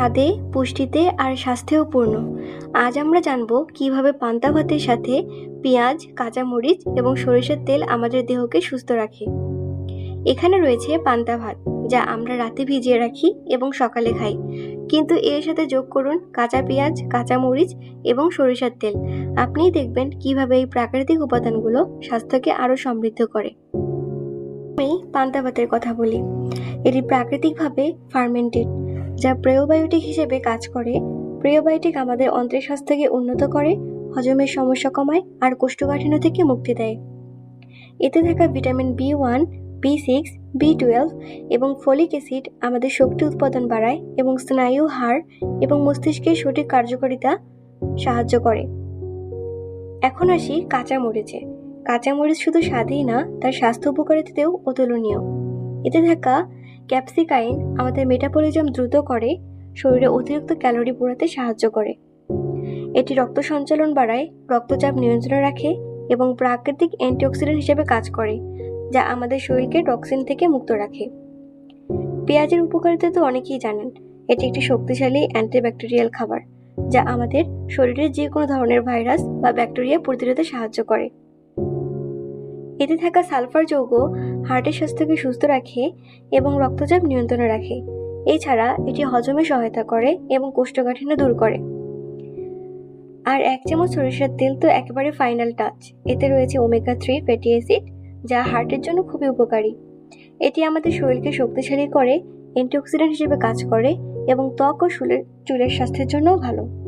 স্বাদে, পুষ্টিতে আর স্বাস্থ্যেও পূর্ণ। আজ আমরা জানব কীভাবে পান্তা ভাতের সাথে পেঁয়াজ, কাঁচামরিচ এবং সরিষার তেল আমাদের দেহকে সুস্থ রাখে। এখানে রয়েছে পান্তা ভাত, যা আমরা রাতে ভিজিয়ে রাখি এবং সকালে খাই। কিন্তু এর সাথে যোগ করুন কাঁচা পেঁয়াজ, কাঁচামরিচ এবং সরিষার তেল। আপনিই দেখবেন কীভাবে এই প্রাকৃতিক উপাদানগুলো স্বাস্থ্যকে আরও সমৃদ্ধ করে। আমি পান্তা ভাতের কথা বলি। এটি প্রাকৃতিকভাবে ফার্মেন্টেড যা প্রেওবায়োটিক হিসেবে কাজ করে। প্রেওবায়োটিক আমাদের অন্ত্রের স্বাস্থ্যকে উন্নত করে, হজমের সমস্যা কমায় আর কোষ্ঠকাঠিন্য থেকে মুক্তি দেয়। এতে থাকা vitamin B one, B six, B twelve এবং ফলিক অ্যাসিড আমাদের শক্তি উৎপাদন বাড়ায় এবং স্নায়ু হাড় এবং মস্তিষ্কের সঠিক কার্যকারিতা সাহায্য করে। এখন আসি কাঁচা কাঁচামরিচে। কাঁচামরিচ শুধু স্বাদেই না, তার স্বাস্থ্য উপকারিতাতেও অতুলনীয়। এতে থাকা ক্যাপসিকাইন আমাদের মেটাবলিজম দ্রুত করে, শরীরে অতিরিক্ত ক্যালোরি পোড়াতে সাহায্য করে। এটি রক্ত সঞ্চালন বাড়ায়, রক্তচাপ নিয়ন্ত্রণে রাখে এবং প্রাকৃতিক অ্যান্টিঅক্সিডেন্ট হিসেবে কাজ করে, যা আমাদের শরীরকে টক্সিন থেকে মুক্ত রাখে। পেঁয়াজের উপকারিতা তো অনেকেই জানেন, এটি একটি শক্তিশালী অ্যান্টিব্যাকটেরিয়াল খাবার, যা আমাদের শরীরের যে কোনো ধরনের ভাইরাস বা ব্যাকটেরিয়া প্রতিরোধে সাহায্য করে। এতে থাকা সালফার যৌগ হার্টের স্বাস্থ্যকে সুস্থ রাখে এবং রক্তচাপ নিয়ন্ত্রণে রাখে। এছাড়া এটি হজমে সহায়তা করে এবং কোষ্ঠকাঠিন্য দূর করে। আর এক চামচ সরিষার তেল তো একেবারে ফাইনাল টাচ। এতে রয়েছে ওমেগা থ্রি ফ্যাটি অ্যাসিড, যা হার্টের জন্য খুবই উপকারী। এটি আমাদের শরীরকে শক্তিশালী করে, অ্যান্টিঅক্সিডেন্ট হিসেবে কাজ করে এবং ত্বক ও চুলের চুলের স্বাস্থ্যের জন্যও ভালো।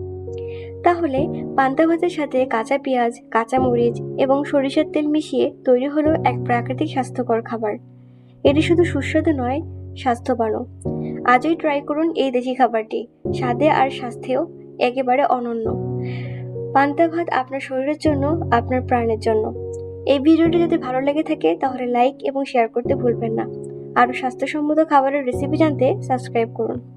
তাহলে পান্তা ভাতের সাথে কাঁচা পেঁয়াজ, কাঁচা মরিচ এবং সরিষার তেল মিশিয়ে তৈরি হলো এক প্রাকৃতিক স্বাস্থ্যকর খাবার। এটি শুধু সুস্বাদু নয়, স্বাস্থ্যবানও। আজই ট্রাই করুন এই দেশি খাবারটি। স্বাদে আর স্বাস্থ্যেও একেবারে অনন্য। পান্তা ভাত আপনার শরীরের জন্য, আপনার প্রাণের জন্য। এই ভিডিওটি যদি ভালো লেগে থাকে, তাহলে লাইক এবং শেয়ার করতে ভুলবেন না। আরও স্বাস্থ্যসম্মত খাবারের রেসিপি জানতে সাবস্ক্রাইব করুন।